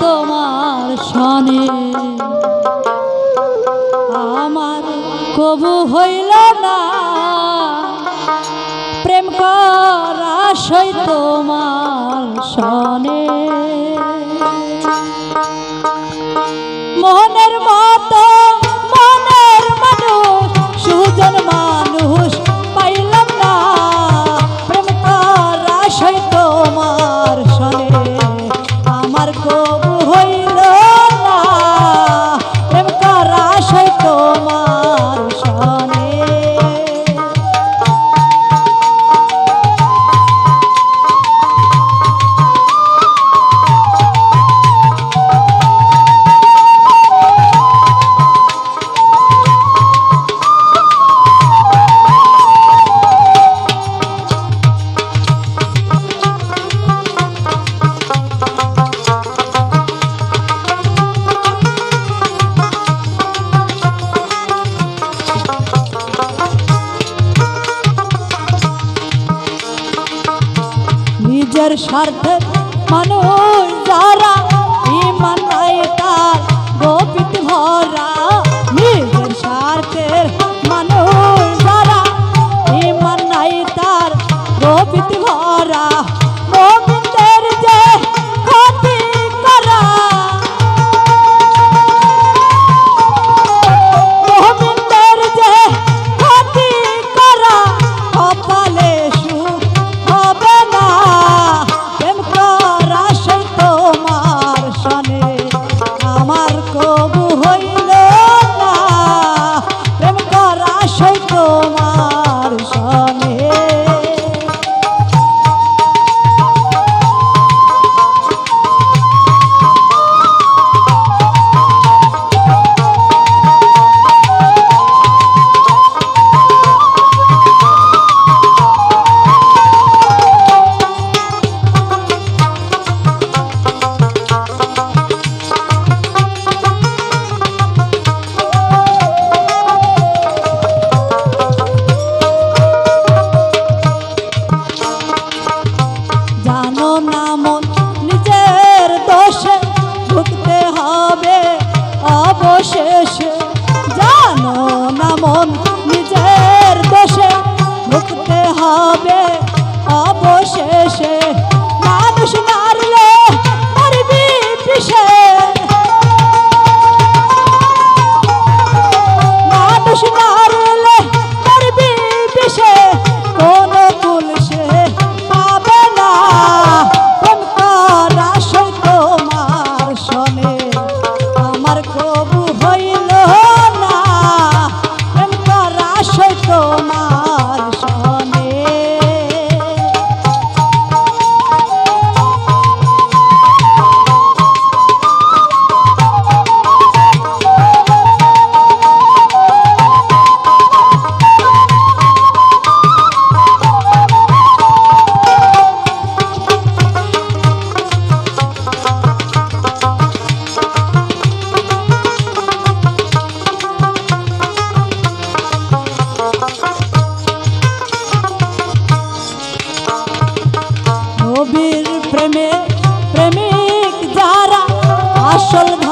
তোমার সনে। আমার কবু হইল না। নিজের স্বার্থে মানুষ যারা ইমান তার গোপিত ভরা নিজের স্বার্থের মানুষ যারা ইমান তার গোপিত ভরা Oh my- আসল